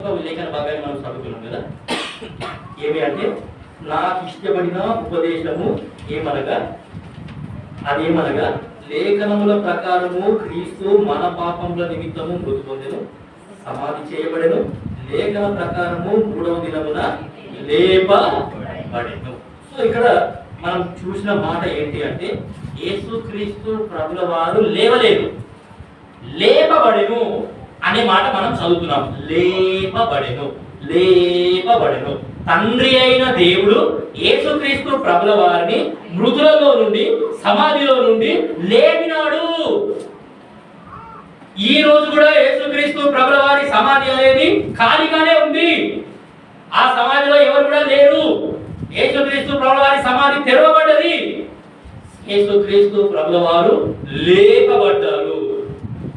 ఒక భాగాన్ని మనం చదువుతున్నాం కదా? ఏమి అంటే నాకు ఇష్టపడిన ఉపదేశము ఏమనగా అదేమనగా లేఖనముల ప్రకారము క్రీస్తు మన పాపముల నిమిత్తము మృతి పొందెను సమాధి చేయబడెను లేఖన ప్రకారము మూడవ దినమున లేపబడెను. సో ఇక్కడ మనం చూసిన మాట ఏంటి అంటే యేసుక్రీస్తు ప్రభుల వారు లేవలేదు. లేపబడెను. అనే మాట మనం చదువుతున్నాం. లేపబడెను లేపబడెను. తండ్రి అయిన దేవుడు యేసుక్రీస్తు ప్రభుల వారిని మృతులలో నుండి సమాధిలో నుండి లేపినాడు. ఈ రోజు కూడా యేసుక్రీస్తు ప్రభుల వారి సమాధి అనేది ఖాళీగానే ఉంది. ఆ సమాధిలో ఎవరు కూడా లేరు. యేసుక్రీస్తు ప్రభుల వారి సమాధి తెరవబడ్డది. యేసుక్రీస్తు ప్రభుల వారు లేపబడ్డారు.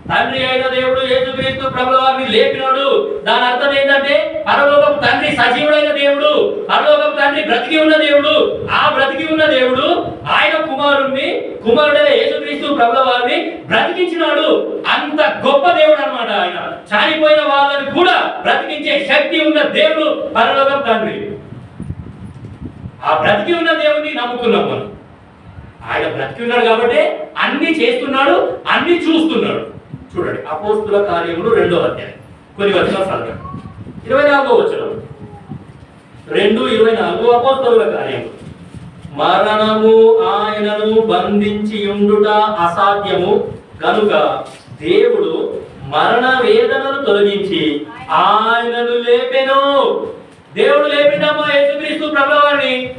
తండ్రి అయిన దేవుడు యేసుక్రీస్తు ప్రభుల వారిని లేపినాడు. దాని అర్థం ఏంటంటే పరలోకం తండ్రి సజీవుడైన దేవుడు పరలోకం తండ్రి బ్రతికి ఉన్న దేవుడు. ఆ బ్రతికి ఉన్న దేవుడు ఆయన కుమారుణ్ణి కుమారుడైన యేసుక్రీస్తు ప్రభుల వారిని బ్రతికించినాడు. అంత గొప్ప దేవుడు అన్నమాట ఆయన. చనిపోయిన వాళ్ళని కూడా బ్రతికించే శక్తి ఉన్న దేవుడు పరలోకం తండ్రి. ఆ బ్రతికి ఉన్న దేవుడిని నమ్ముకున్నాం మనం. ఆయన బ్రతికి ఉన్నాడు కాబట్టి అన్ని చేస్తున్నాడు అన్ని చూస్తున్నాడు. చూడండి అపోస్తుల కార్యములు రెండో అధ్యాయం. కొన్ని వర్షాలు చదవండి. ఇరవై నాలుగో వచ్చిన రెండు ఇరవై నాలుగు అపోస్తుల కార్యములు. మరణము ఆయనను బంధించి ఉండుట అసాధ్యము. కనుక దేవుడు మరణ వేదనను తొలగించి ఆయనను లేపెను. దేవుడు లేపినమ్మా యేసుక్రీస్తు ప్రభువారిని.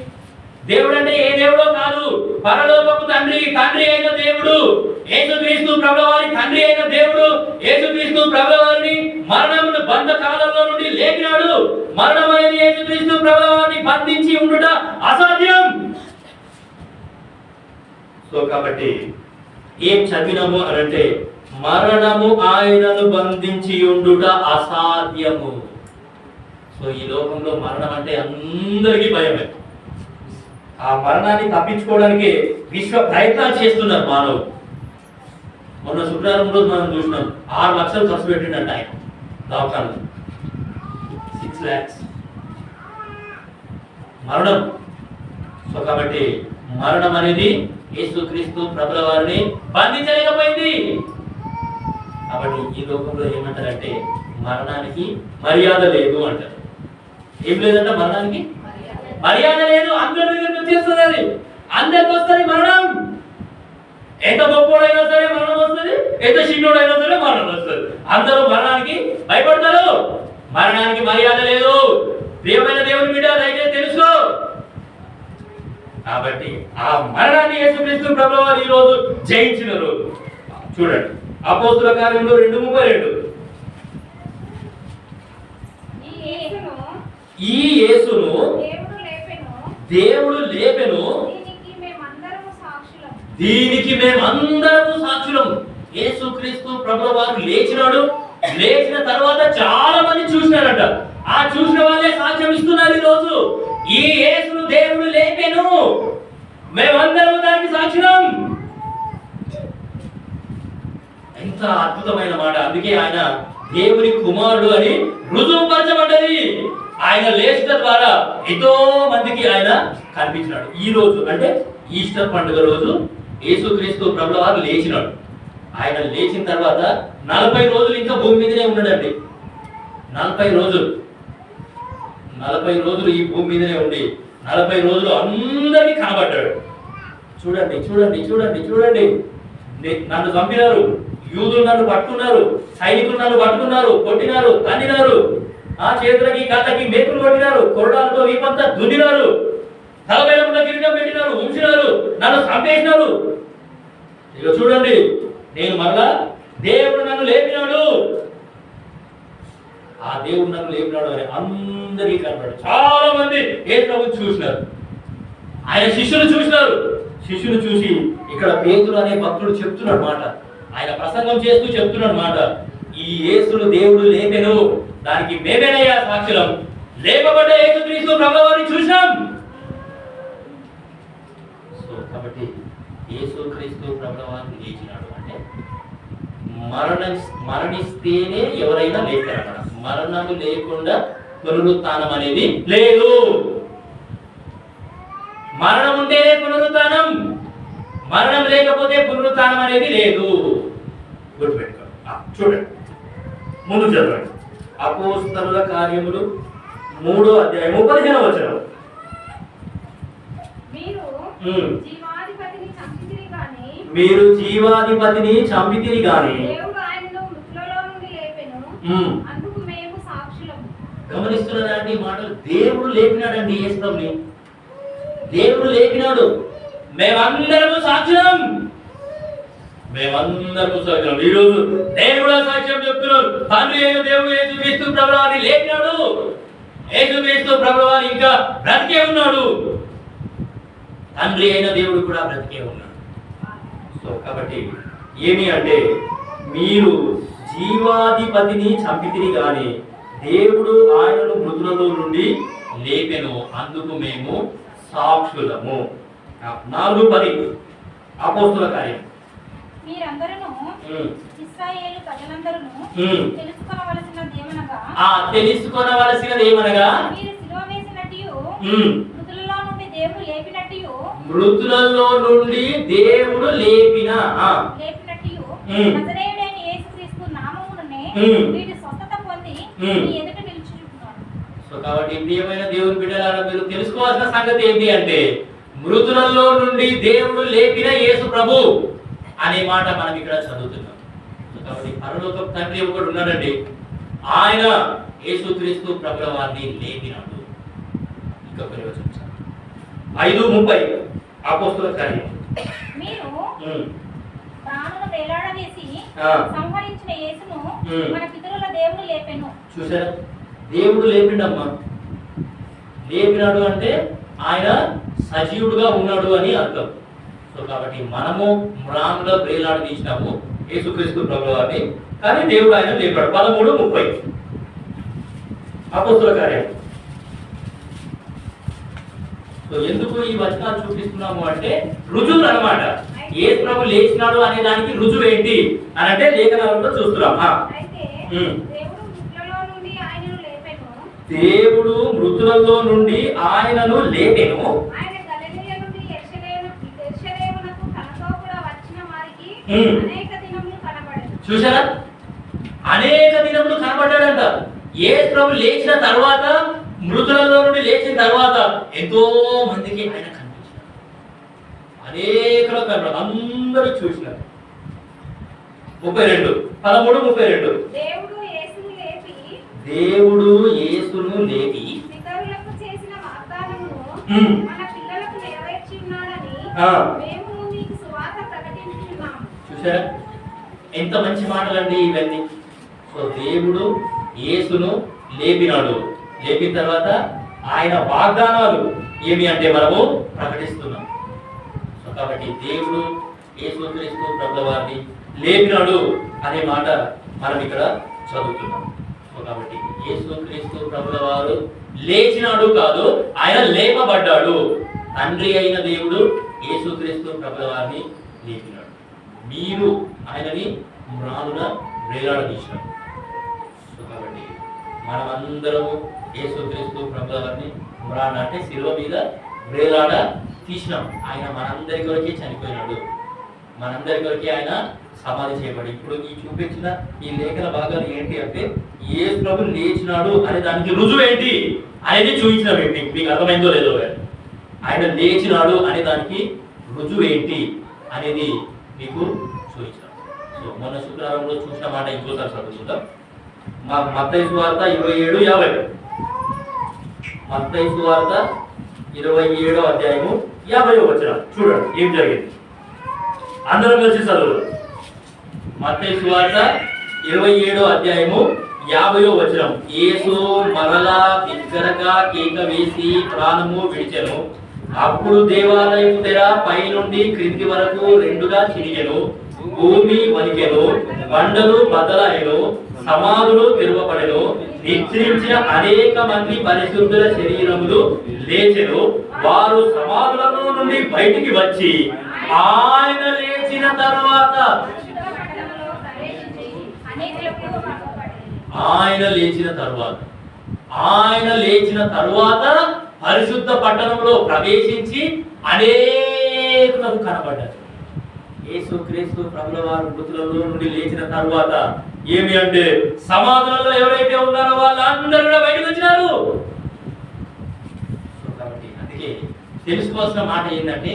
దేవుడు అంటే ఏ దేవుడో కాదు. పరలోకపు తండ్రి తండ్రి అయిన దేవుడు. యేసుక్రీస్తు ప్రభువారి తండ్రి అయిన దేవుడు. యేసుక్రీస్తు ప్రభువారిని మరణమును బంధ కాలంలో నుండి లేపినాడు. మరణం అనేది యేసుక్రీస్తు ప్రభువారిని బంధించి ఉండుట అసాధ్యం. సో కాబట్టి ఏం చదివినాము అని అంటే మరణము ఆయనను బంధించి ఉండుట అసాధ్యము. సో ఈ లోకంలో మరణం అంటే అందరికీ భయమే. ఆ మరణాన్ని తప్పించుకోవడానికి విశ్వ ప్రయత్నాలు చేస్తున్నారు మానవులు. మొన్న శుక్రవారం రోజు మనం చూసినాం ఆరు లక్షలు ఖర్చు పెట్టిండంట ఆయన దవాఖాన సిక్స్ ల్యాక్స్ మరణం. సో కాబట్టి మరణం అనేది యేసుక్రీస్తు ప్రభుల వారిని బంధించలేకపోయింది. కాబట్టి ఈ లోకంలో ఏమంటారంటే మరణానికి మర్యాద లేదు అంటారు. ఏం లేదంటే మరణానికి? మర్యాద లేదు అందరి దగ్గరికి వచ్చేస్తుంది అది అందరికి వస్తుంది మరణం. ఎంత గొప్పోడైనా సరే మరణం వస్తుంది ఎంత చిన్నోడైనా సరే మరణం వస్తుంది. అందరూ మరణానికి భయపడతారు. మరణానికి మర్యాద లేదు. ప్రియమైన దేవుని బిడ్డ దయచేసి తెలుసుకో. కాబట్టి ఆ మరణాన్ని యేసుక్రీస్తు ప్రభు వారు ఈ రోజు జయించిన రోజు చూడండి అపోస్తుల కార్యంలో రెండు ముప్పై రెండు. ఈ యేసును దేవుడు లేపెను. దీనికి మేమందరము సాక్షులం. యేసుక్రీస్తు ప్రభు వారు లేచినాడు. లేచిన తర్వాత చాలా మంది చూసినారట. ఆ చూసిన వాళ్ళే సాక్ష్యం ఇస్తున్నారు ఈ రోజు ఈ యేసును దేవుడు లేపెను. మేమందరం దానికి సాక్షులం. ఎంత అద్భుతమైన మాట. అందుకే ఆయన దేవుని కుమారుడు అని రుజువుపరచబడ్డది. ఆయన లేచిన ద్వారా ఎంతో మందికి ఆయన కనిపించినాడు. ఈ రోజు అంటే ఈస్టర్ పండుగ రోజు యేసుక్రీస్తు ప్రభుల వారు లేచినాడు. ఆయన లేచిన తర్వాత నలభై రోజులు ఇంకా భూమి మీదనే ఉన్నాడండి. నలభై రోజులు. నలభై రోజులు ఈ భూమి మీదనే ఉండి నలభై రోజులు అందరినీ కనబడ్డాడు. చూడండి చూడండి చూడండి చూడండి. నన్ను చంపినారు. యూదులు నన్ను పట్టుకున్నారు. సైనికులు నన్ను పట్టుకున్నారు. కొట్టినారు తన్నినారు. ఆ చేతులకి కాళ్ళకి మేకులు కొట్టినారు కొరడాలతో వీపంతా దున్నినారు. తలపైన ఉన్న కిరీటం పెట్టినారు ఉంచినారు. నన్ను చంపేసినారు. ఇక చూడండి నేను మరలా దేవుడు నన్ను లేపినాడు. ఆ దేవుడు నన్ను లేపినాడు అని అందరికీ కనపడాడు చాలా మంది ఏ ప్రభు చూసినారు? ఆయన శిష్యులు చూసినారు. శిష్యులు చూసి ఇక్కడ పేతులు అనే భక్తుడు చెప్తున్నాడు మాట. ఆయన ప్రసంగం చేస్తూ చెప్తున్నాడు మాట. ఈ యేసును దేవుడు లేపెను. దానికి మేమేనయ్యా సాక్షులం? లేపబడ్డ యేసుక్రీస్తు ప్రభువారిని చూసాం సో కాబట్టి యేసుక్రీస్తు ప్రభువారిని లేచినాడు. అంటే మరణ మరణిస్తేనే ఎవరైనా లేస్తారన్నమాట మరణము లేకుండా పునరుత్నం అనేది లేదు. మరణం ఉంటేనే పునరుత్నం మరణం లేకపోతే పునరుత్నం అనేది లేదు. గుర్తుపెట్టుకోండి. చూడండి. ముందు చదవండి. అపోస్తలుల కార్యములు మూడో అధ్యాయము పదిహేను వచనం. మీరు. జీవాధిపతిని చంపితిరి గాని గమనిస్తున్నారండి మాటలు. దేవుడు లేపినాడండి యేసుని దేవుడు లేపినాడు. మేమందరము సాక్ష్యం మేమందరము సాక్ష్యం ఈరోజు దేవుడు సాక్ష్యం చెప్తున్నాను. తండ్రి అయిన దేవుడు యేసు క్రీస్తు ప్రభువారిని లేచినాడు యేసు క్రీస్తు ప్రభువారు ఇంకా బ్రతికే ఉన్నాడు. తండ్రి అయిన దేవుడు కూడా బ్రతికే ఉన్నాడు. సో కాబట్టి ఏమి అంటే మీరు జీవాధిపతిని చంపితిని కానీ దేవుడు ఆయనను మృతులలో నుండి లేపెను. అందుకు మేము సాక్షులము. నాలుగు పది అపోస్తుల కార్యం. మీరందరూ ఇస్రాయేలు ప్రజలందరూ ఆ తెలుసుకొనవలసినది ఏమనగా మీరు వేసినట్టు మృతులలో నుండి దేవుడు లేపినట్టు మృతులలో నుండి దేవుడు లేపిన ఆ, లేపినట్టు ఉమ్. నజరేయుడైన యేసుక్రీస్తు నామముననే ఉమ్. వీడు స్వస్థత పొంది ఉమ్. మీ ఎదుట నిలుచుంటున్నాడు సో కాబట్టి ప్రియమైన దేవుని బిడ్డలారా మీరు తెలుసుకోవాల్సిన సంగతి ఏంటి అంటే మృతులలో నుండి దేవుడు లేపిన యేసు ప్రభు. అనే మాట మనం ఇక్కడ చదువుతున్నాం. కాబట్టి పరలోక తండ్రి ఒకడు ఉన్నాడండి. ఆయన యేసుక్రీస్తు ప్రభుల వారిని లేపినాడు. ఇంకా కొన్ని. ఐదు ముప్పై అపోస్తుల కార్యం. మీరు ఉమ్, ప్రాణులను వేలాడవేసి ఆ. సంహరించిన యేసును ఉమ్. మన పితరుల దేవుడు లేపెను. చూసారా దేవుడు లేపిండమ్మా. లేపినాడు అంటే ఆయన సజీవుడుగా ఉన్నాడు అని అర్థం. సో కాబట్టి మనము మ్రాన్లో బ్రేలాడు తీసినాము యేసుక్రీస్తు ప్రభు వారిని కానీ దేవుడు ఆయన లేపాడు. పదమూడు ముప్పై. అపోస్తుల కార్యం. సో ఎందుకు ఈ వచనాలు చూపిస్తున్నాము అంటే రుజువులు అన్నమాట. ఏ ప్రభు లేచినాడు అనే దానికి రుజువు ఏంటి? అని అంటే లేఖనాలలో చూస్తున్నాం. దేవుడు మృతులలో నుండి ఆయనను లేపెను దేవుడు మృతులలో నుండి ఆయనను లేపెను ఆయన గలిలయ నుండి యెరూషలేము యెరూషలేమునకు తనతో కూడా వచ్చిన వారికి ఉమ్. అనేక దినములు కనబడెను చూసారా అనేక దినములు కనబడ్డాడంట. ఏ ప్రభు లేచిన తర్వాత మృతులలో నుండి లేచిన తర్వాత ఎంతో మందికి ఆయన కనిపించాడు. అనేకలో కనబడ అందరూ చూసినారు ముప్పై రెండు. పదమూడు ముప్పై రెండు. దేవుడు యేసును లేపి. మన పిల్లలకు నెరవేర్చి ఉన్నాడని ఆ. మేము మీకు సువార్త చూసారా ఎంత మంచి మాటలండి ఇవన్నీ. సో దేవుడు యేసును లేపినాడు. లేపిన తర్వాత ఆయన వాగ్దానాలు ఏమి అంటే మనము ప్రకటిస్తున్నాం. సో కాబట్టి దేవుడు యేసు క్రీస్తు ప్రభుల వారిని లేపినాడు అనే మాట మనం ఇక్కడ చదువుతున్నాం. సో కాబట్టి యేసు క్రీస్తు ప్రభుల వారు లేచినాడు కాదు ఆయన లేపబడ్డాడు. తండ్రి అయిన దేవుడు యేసుక్రీస్తు ప్రభుల వారిని లేపినాడు. మీరు ఆయనని మ్రానున వేలాడదీశారు కాబట్టి మనమందరము యేసుక్రీస్తు ప్రభుల వారిని మ్రాన్ అంటే శిలువ మీద వేలాడ తీసినాం. ఆయన మనందరి కొరకే చనిపోయినాడు. మనందరి కొరకే ఆయన సమాధి చేయబడి ఇప్పుడు ఈ చూపించిన ఈ లేఖన భాగాలు ఏంటి అంటే ఏ ప్రభు లేచినాడు అనే దానికి రుజువు ఏంటి? అనేది చూపించిన మీకు మీకు అర్థమైందో లేదో? ఆయన లేచినాడు అనే దానికి రుజువు ఏంటి? అనేది మీకు చూపించాను. సో మొన్న శుక్రవారంలో చూసిన మాట ఇంకోసారి చదువుకుందాం. మా మత్తయి సువార్త ఇరవై ఏడు యాభై. మత్తయి సువార్త ఇరవై ఏడో అధ్యాయము యాభై వచ్చిన చూడండి ఏం జరిగింది? అందరం కలిసి చదువు మత్తయి సువార్త ఇరవై ఏడో అధ్యాయము యాభయో వచనం. యేసు మరలా బిగ్గరగా కేక వేసి ప్రాణము విడిచెను. అప్పుడు దేవాలయం తెర పైనుండి క్రింది వరకు రెండుగా చిరిగెను భూమి వణికెను బండలు బద్దలైను సమాధులు తెరవబడెను. నిద్రించిన అనేక మంది పరిశుద్ధుల శరీరములు లేచెను. వారు సమాధులలో నుండి బయటికి వచ్చి ఆయన లేచిన తర్వాత ఆయన లేచిన తర్వాత ఆయన లేచిన తరువాత పరిశుద్ధ పట్టణంలో ప్రవేశించి అనేకులకు కనబడ్డారు. యేసు క్రీస్తు ప్రభుల వారు మృతులలో నుండి లేచిన తర్వాత ఏమి అంటే సమాధులలో ఎవరైతే ఉన్నారో వాళ్ళందరూ కూడా బయటకు వచ్చినారు. కాబట్టి అందుకే తెలుసుకోవాల్సిన మాట ఏంటంటే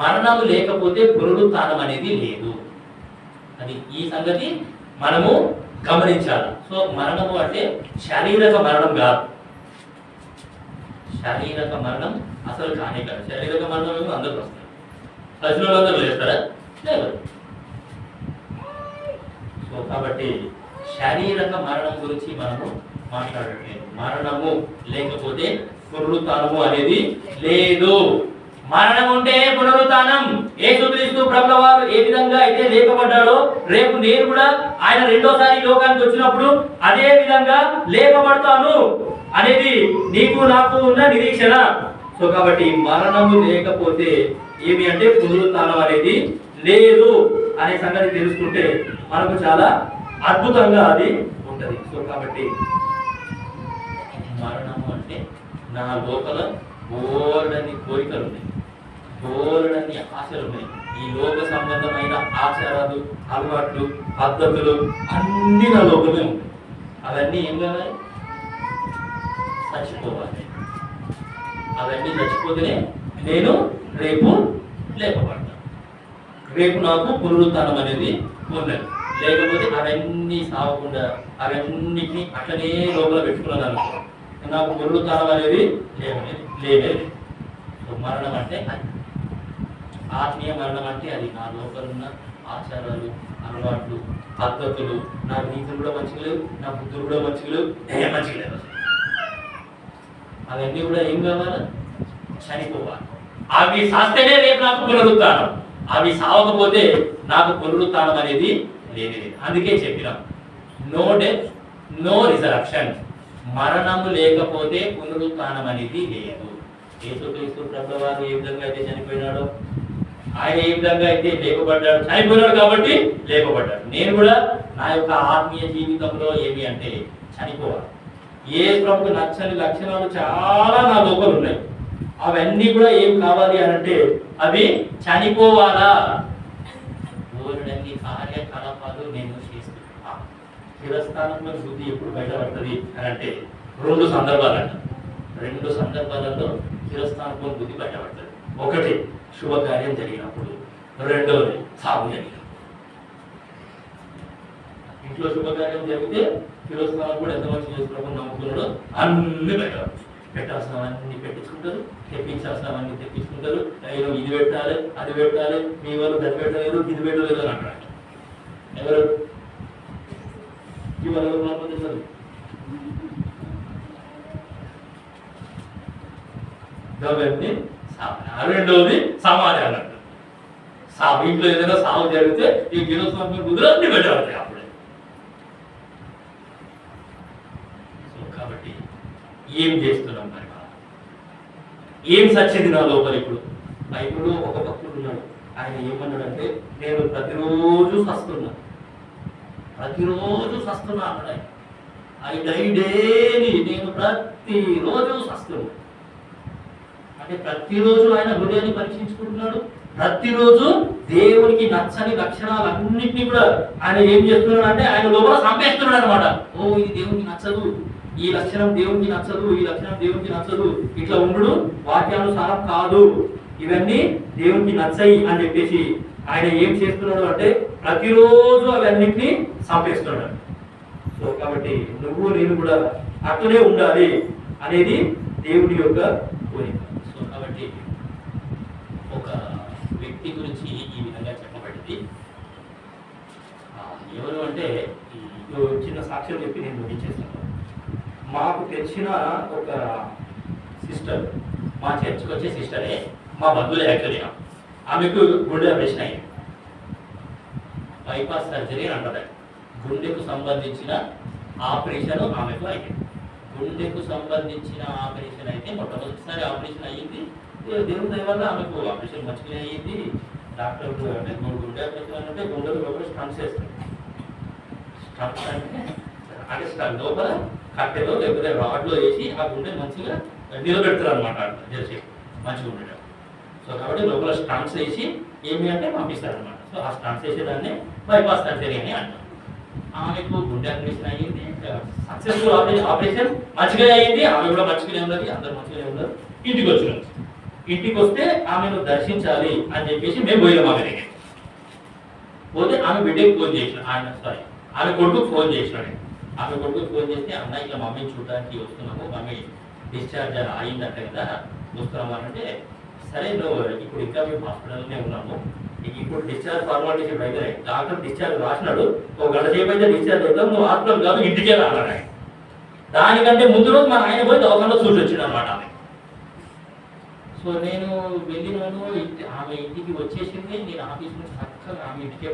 మరణం లేకపోతే పునరుత్థానం అనేది లేదు. అది ఈ సంగతి మనము గమనించాలి. సో మరణము అంటే శారీరక మరణం కాదు. శారీరక మరణం అసలు కానే కాదు. శారీరక మరణం అందరూ వస్తారు? ప్రజలు అందరూ లేస్తారా? లేవరు. సో కాబట్టి శారీరక మరణం గురించి మనము మాట్లాడట్లేదు. మరణము లేకపోతే పునరుత్నము అనేది లేదు. మరణం ఉంటే పునరుత్నం. యేసుక్రీస్తు ప్రభుల వారు ఏ విధంగా అయితే లేపబడ్డాడో రేపు నేను కూడా ఆయన రెండోసారి లోకానికి వచ్చినప్పుడు అదే విధంగా లేపబడతాను. అనేది నీకు నాకు ఉన్న నిరీక్షణ. సో కాబట్టి మరణము లేకపోతే ఏమి అంటే పునరుత్నం అనేది లేదు అనే సంగతి తెలుసుకుంటే మనకు చాలా అద్భుతంగా అది ఉంటది. సో కాబట్టి మరణము అంటే నా లోపల బోర్డని కోరికలు ఉన్నాయి. బోర్డని ఆశలు ఉన్నాయి. ఈ లోక సంబంధమైన ఆచారాలు అలవాట్లు పద్ధతులు అన్ని నా లోపలే ఉంటాయి. అవన్నీ ఏం కావాలి? చచ్చిపోవాలి అవన్నీ చచ్చిపోతేనే నేను రేపు లేపబడతాను. రేపు నాకు పునరుత్నం అనేది ఉన్నది. లేకపోతే అవన్నీ సాగకుండా అవన్నిటిని అట్లనే లోపల పెట్టుకున్నాను అనుకో నాకు పునరుత్నం అనేది లేవనే లేలేదు మరణం అంటే అది. ఆత్మీయ మరణం అంటే అది. నా లోపల ఉన్న ఆచారాలు అలవాట్లు పద్ధతులు నా నీతులు కూడా మంచిగా లేవు నా బుద్ధులు కూడా మంచిగా లేవు ఏ మంచిగా లేవు అసలు. అవన్నీ కూడా ఏం కావాలా? చనిపోవాలి. అవి సాస్తేనే రేపు నాకు పునరుత్నం అవి సావకపోతే నాకు పునరుత్నం అనేది లేని లేదు అందుకే చెప్పినాం నో డెత్ నో రిజరప్షన్. మరణము లేకపోతే పునరుత్నం అనేది లేదు. యేసుక్రీస్తు ప్రభు వారు ఏ విధంగా అయితే చనిపోయినాడో ఆయన ఏ విధంగా అయితే లేపబడ్డాడు చనిపోయినాడు కాబట్టి లేపబడ్డాడు. నేను కూడా నా యొక్క ఆత్మీయ జీవితంలో ఏమి అంటే చనిపోవాలి. ఏ ప్రభుకు నచ్చని లక్షణాలు చాలా నా లోపల ఉన్నాయి. అవన్నీ కూడా ఏం కావాలి అని అంటే అవి చనిపోవాలా? కార్యకలాపాలు నేను చేస్తున్నా. చిరస్థానంలో బుద్ధి ఎప్పుడు బయటపడుతుంది అని అంటే రెండు సందర్భాలంట. రెండు సందర్భాలలో చిరస్థానంలో బుద్ధి బయటపడుతుంది. ఒకటి శుభకార్యం జరిగినప్పుడు. రెండవది సాగు జరిగినప్పుడు. ఇంట్లో శుభకార్యం జరిగితే చిరస్థానం కూడా ఎంత మంచి చేసుకున్నప్పుడు నమ్ముకున్నాడో అన్ని బయటపడతాయి పెట్టాల్సినవన్నీ పెట్టించుకుంటారు తెప్పించాల్సినవన్నీ తెప్పించుకుంటారు. అయ్యో ఇది పెట్టాలి అది పెట్టాలి మీ వాళ్ళు గది పెట్టలేదు ఇది పెట్టలేదు అని అంటారు. ఎవరు? ఈ వాళ్ళు ఎవరు మాట్లాడుతున్నారు గవర్ని రెండవది సమాధి అన్నట్టు. సాగు ఇంట్లో ఏదైనా సాగు జరిగితే ఈ గిరస్వామి కుదిరే అన్ని పెట్టాలి. అప్పుడు సో కాబట్టి ఏం చేస్తున్నాం మరి ఏం సచ్చింది నా లోపల ఇప్పుడు? బైబిల్లో ఒక భక్తుడు ఉన్నాడు. ఆయన ఏమన్నాడంటే నేను ప్రతిరోజు సస్తున్నా. ప్రతిరోజు సస్తున్నా అన్నాడు ఆయన. ఐ డై డైలీ నేను ప్రతిరోజు సస్తున్నా. అంటే ప్రతిరోజు ఆయన హృదయాన్ని పరీక్షించుకుంటున్నాడు. ప్రతిరోజు దేవునికి నచ్చని లక్షణాలన్నింటినీ కూడా ఆయన ఏం చేస్తున్నాడు అంటే ఆయన లోపల సంపేస్తున్నాడు అనమాట ఓ ఇది దేవునికి నచ్చదు. ఈ లక్షణం దేవునికి నచ్చదు ఈ లక్షణం దేవునికి నచ్చదు. ఇట్లా ఉండడు వాక్యానుసారం కాదు. ఇవన్నీ దేవునికి నచ్చాయి అని చెప్పేసి ఆయన ఏం చేస్తున్నాడు అంటే ప్రతిరోజు అవన్నింటినీ సంపేస్తున్నాడు సో కాబట్టి నువ్వు నేను కూడా అట్లనే ఉండాలి అనేది దేవుడి యొక్క కోరిక. సో కాబట్టి ఒక వ్యక్తి గురించి ఈ విధంగా చెప్పబడింది. ఎవరు అంటే చిన్న సాక్ష్యం చెప్పి నేను ముగించేస్తాను. మాకు తెచ్చిన ఒక సిస్టర్ మా చర్చ్కి వచ్చే సిస్టరే మా బంధువులు యాక్చువల్గా ఆమెకు గుండె ఆపరేషన్ అయింది. బైపాస్ సర్జరీ అని అంటారు గుండెకు సంబంధించిన ఆపరేషన్ ఆమెకు అయింది. గుండెకు సంబంధించిన ఆపరేషన్ అయితే మొట్టమొదటిసారి ఆపరేషన్ అయ్యింది. దేవుని దయ వల్ల ఆమెకు ఆపరేషన్ మంచిగా అయ్యింది. డాక్టర్ అంటే గు- గుండె ఆపరేషన్ అంటే గుండెలు లోపల స్టంట్స్ వేస్తారు. స్టంట్స్ అంటే అంటే స్టవ్ లోపల కట్టెలో లేకపోతే రాడ్లో వేసి ఆ గుండె మంచిగా నిలబెడతారు అనమాట చేసి మంచిగా ఉండేటట్టు సో కాబట్టి లోపల స్టాన్స్ వేసి ఏమి అంటే పంపిస్తారు అనమాట సో ఆ స్టాన్స్ వేసేదాన్ని బైపాస్ సర్జరీ అని అంటాం ఆమెకు గుండె ఆపరేషన్ అయ్యింది సక్సెస్ఫుల్ ఆపరేషన్ మంచిగా అయ్యింది ఆమె కూడా మంచిగానే ఉన్నది అందరు మంచిగానే ఉన్నారు. ఇంటికి వచ్చినాం. ఇంటికి వస్తే ఆమెను దర్శించాలి అని చెప్పేసి మేము పోయినాం ఆమె దగ్గరికి. పోతే ఆమె బిడ్డకి ఫోన్ చేసిన ఆయన సారీ ఆమె కొడుకు ఫోన్ చేసినాడు. ఆమె కొడుకు ఫోన్ చేస్తే అన్న ఇట్లా మమ్మీని చూడడానికి వస్తున్నాము మమ్మీ డిశ్చార్జ్ అయిందట కదా వస్తున్నాము అంటే సరే నువ్వు ఇప్పుడు ఇంకా మేము హాస్పిటల్లోనే ఉన్నాము. ఇప్పుడు డిశ్చార్జ్ ఫార్మాలిటీస్ ఇప్పుడు అయితే డాక్టర్ డిశ్చార్జ్ రాసినాడు ఒక గంట సేపు అయితే డిశ్చార్జ్ అవుతాం నువ్వు హాస్పిటల్ కాదు ఇంటికే రాన్నాడు ఆయన. దానికంటే ముందు రోజు మన ఆయన పోయి దవాఖానలో చూసి వచ్చిండు అనమాట ఆమె. సో నేను వెళ్ళినాను ఆమె ఇంటికి వచ్చేసింది నేను ఆఫీస్ నుంచి చక్కగా ఆమె ఇంటికే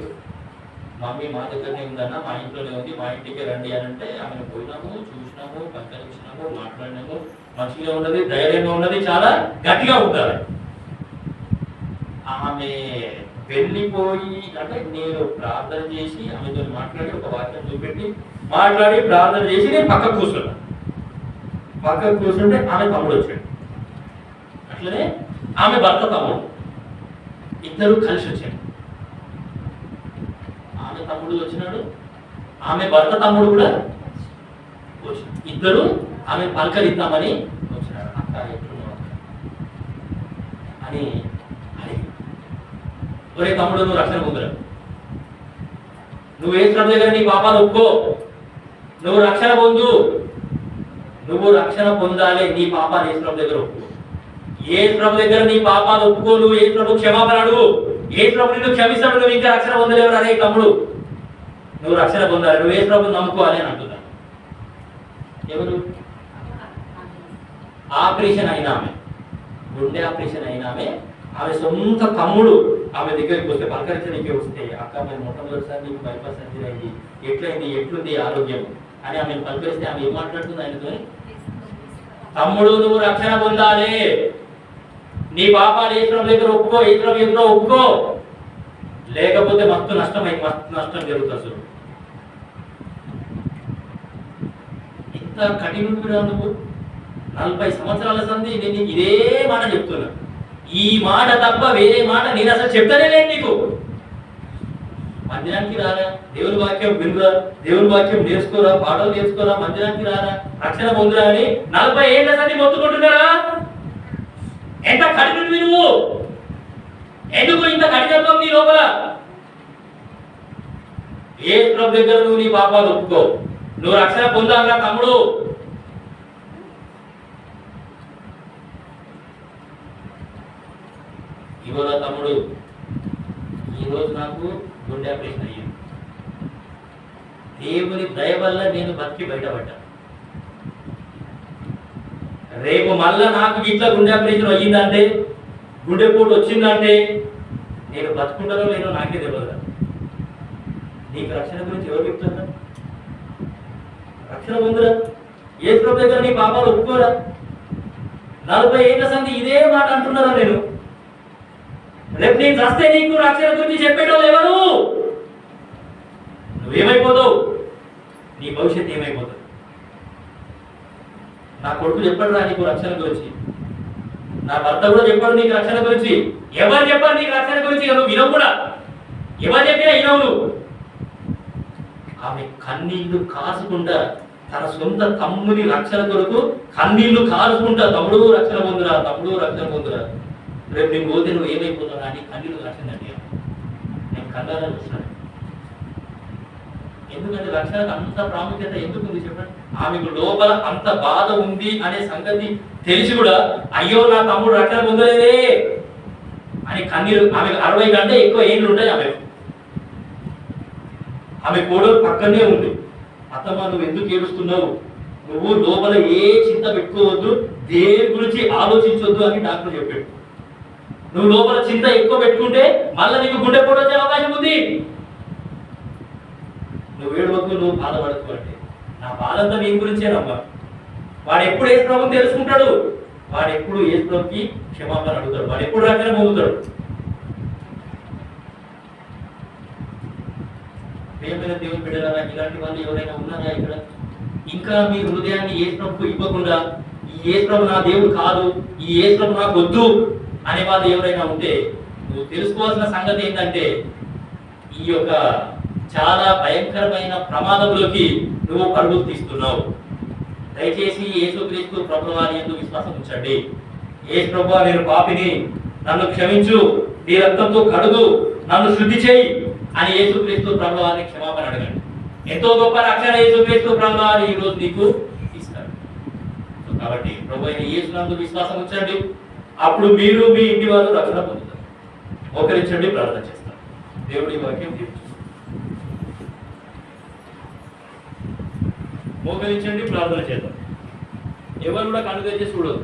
మమ్మీ మా దగ్గరనే ఉందన్న మా ఇంట్లోనే ఉంది. మా ఇంటికి రండి అని అంటే ఆమెను పోయినాము చూసినాము పలకరించినాము మాట్లాడినాము. మంచిగా ఉన్నది ధైర్యంగా ఉన్నది చాలా గట్టిగా ఉంటారు ఆమె వెళ్ళిపోయి అంటే నేను ప్రార్థన చేసి ఆమెతో మాట్లాడి ఒక వాక్యం చూపెట్టి మాట్లాడి ప్రార్థన చేసి నేను పక్కకు కూర్చున్నా. పక్కకు కూర్చుంటే ఆమె తమ్ముడు వచ్చాడు. అట్లనే ఆమె భర్త తమ్ముడు. ఇద్దరు కలిసి వచ్చాడు ఆమె తమ్ముడు వచ్చినాడు. ఆమె భర్త తమ్ముడు కూడా వచ్చినాడు ఇద్దరు ఆమె పలకరిద్దామని వచ్చినాడు అక్క ఎట్లున్నావు అని అడిగి ఒరే తమ్ముడు నువ్వు రక్షణ పొందురా నువ్వు ఏ శ్రద్ధ దగ్గర నీ పాపాలు ఒప్పుకో. నువ్వు రక్షణ పొందు. నువ్వు రక్షణ పొందాలి. నీ పాపాలు ఏ శ్రద్ధ దగ్గర ఒప్పుకో. ఏ ప్రభు దగ్గర నీ పాపాలు ఒప్పుకో. నువ్వు ఏ ప్రభు క్షమాపణ అడుగు. ఏ ప్రభు నిన్ను క్షమిస్తాడు నువ్వు ఇంకా రక్షణ పొందలేవు అదే తమ్ముడు. నువ్వు రక్షణ పొందాలి నువ్వు ఏ ప్రభు నమ్ముకోవాలి అని అంటున్నాను ఎవరు? ఆపరేషన్ అయిన ఆమె. గుండె ఆపరేషన్ అయిన ఆమె. ఆమె సొంత తమ్ముడు. ఆమె దగ్గరికి వస్తే పలకరించడానికి వస్తే అక్క మరి మొట్టమొదటిసారి నీకు బైపాస్ సర్జరీ అయింది. ఎట్లయింది? ఎట్లుంది ఆరోగ్యం? అని ఆమె పలకరిస్తే ఆమె ఏం మాట్లాడుతుంది ఆయనతో తమ్ముడు నువ్వు రక్షణ పొందాలి. నీ పాపాలు ఈశ్వరం దగ్గర ఒప్పుకో ఈశ్వరం ఎదురో ఒప్పుకో. లేకపోతే మస్తు నష్టమై మస్తు నష్టం జరుగుతుంది అసలు. ఇంత కఠినుడిరా నువ్వు నలభై సంవత్సరాల సంధి నేను నీకు ఇదే మాట చెప్తున్నా. ఈ మాట తప్ప వేరే మాట నేను అసలు చెప్తానే లేదు నీకు. మందిరానికి రారా? దేవుని వాక్యం వినురా? దేవుని వాక్యం నేర్చుకోరా? పాటలు నేర్చుకోరా? మందిరానికి రారా? రక్షణ పొందురా అని నలభై ఏళ్ళ సంధి మొత్తుకుంటున్నారా? ఎంత కఠినవి నువ్వు ఎందుకు ఇంత కఠినత్వం నీ లోపల? ఏ ప్రభు దగ్గర నువ్వు నీ పాపాలు ఒప్పుకో. నువ్వు రక్షణ పొందాలరా తమ్ముడు. ఇవాళ తమ్ముడు? ఈరోజు నాకు గుండె ఆపరేషన్ అయ్యింది. దేవుని దయ వల్ల నేను బతికి బయటపడ్డాను రేపు మళ్ళా నాకు ఇట్లా గుండె ఆపరేషన్ అయ్యిందంటే గుండెపోటు వచ్చిందంటే నేను బతుకుంటానో లేదో నాకే తెలియదు నీకు రక్షణ గురించి ఎవరు చెప్తున్నారు రక్షణ పొందురా. ఏ ప్రభు దగ్గర నీ పాపాలు ఒప్పుకోరా? నలభై ఏళ్ళ సంది ఇదే మాట అంటున్నారా నేను? రేపు నేను చస్తే నీకు రక్షణ గురించి చెప్పేటోళ్ళు ఎవరు? నువ్వేమైపోతావు? నీ భవిష్యత్తు ఏమైపోతుంది? నా కొడుకు చెప్పడు రా నీకు రక్షణ గురించి. నా భర్త కూడా చెప్పాడు నీకు రక్షణ గురించి. ఎవరు చెప్పారు నీకు రక్షణ గురించి? నువ్వు వినవు కూడా ఎవరు చెప్పినా వినవు నువ్వు. ఆమె కన్నీళ్ళు కాసుకుంటా తన సొంత తమ్ముని రక్షణ కొరకు కన్నీళ్ళు కారుకుంటా తమ్ముడు రక్షణ పొందురా తమ్ముడు రక్షణ పొందురా. రేపు నేను పోతే నువ్వు ఏమైపోతున్నా అని రక్షణ కాసిందండి. నేను కన్నారా చూస్తున్నాను ఎందుకంటే రక్షణకు అంత ప్రాముఖ్యత ఎందుకు ఉంది చెప్పండి? ఆమెకు లోపల అంత బాధ ఉంది అనే సంగతి తెలిసి కూడా అయ్యో నా తమ్ముడు రక్షణ పొందలేదే అని కన్నీరు ఆమెకు అరవై కంటే ఎక్కువ ఏళ్ళు ఉంటాయి ఆమెకు. ఆమె కోడలు పక్కనే ఉంది. అత్తమ్మ నువ్వు ఎందుకు ఏడుస్తున్నావు? నువ్వు లోపల ఏ చింత పెట్టుకోవద్దు దేని గురించి ఆలోచించవద్దు అని డాక్టర్ చెప్పాడు. నువ్వు లోపల చింత ఎక్కువ పెట్టుకుంటే మళ్ళీ నీకు గుండెపోటు వచ్చే అవకాశం ఉంది. నువ్వు ఏడవద్దు నువ్వు బాధపడకు అంటే నా బాధంతా నీ గురించేనమ్మా వాడు ఎప్పుడు ఏ ప్రభుని తెలుసుకుంటాడు? వాడు ఎప్పుడు ఏ ప్రభుకి క్షమాపణ అడుగుతాడు. వాడు ఎప్పుడు రక్షణ మోగుతాడు? ప్రేమైన దేవుని బిడ్డలారా ఇలాంటి వాళ్ళు ఎవరైనా ఉన్నారా ఇక్కడ? ఇంకా మీ హృదయాన్ని ఏ ప్రభు ఇవ్వకుండా ఈ ఏ ప్రభు నా దేవుడు కాదు ఈ ఏ ప్రభు నాకు వద్దు అనే వాళ్ళు ఎవరైనా ఉంటే నువ్వు తెలుసుకోవాల్సిన సంగతి ఏంటంటే ఈ యొక్క చాలా భయంకరమైన ప్రమాదంలోకి నువ్వు పరుగులు తీస్తున్నావు. దయచేసి యేసుక్రీస్తు ప్రభు వారి ఎందుకు విశ్వాసం ఉంచండి. ఏ ప్రభు నేను పాపిని నన్ను క్షమించు నీ రక్తంతో కడుగు నన్ను శుద్ధి చేయి అని యేసుక్రీస్తు ప్రభు వారిని క్షమాపణ అడగండి. ఎంతో గొప్ప రక్షణ యేసుక్రీస్తు ప్రభు వారు ఈ రోజు నీకు ఇస్తారు. కాబట్టి ప్రభు అయిన యేసునందు విశ్వాసం ఉంచండి. అప్పుడు మీరు మీ ఇంటి వారు రక్షణ పొందుతారు. ఒకరించండి ప్రార్థన చేస్తారు. దేవుడి వాక్యం మోకరించండి ప్రార్థన చేద్దాం. ఎవరు కూడా కన్ను చేసి చూడదు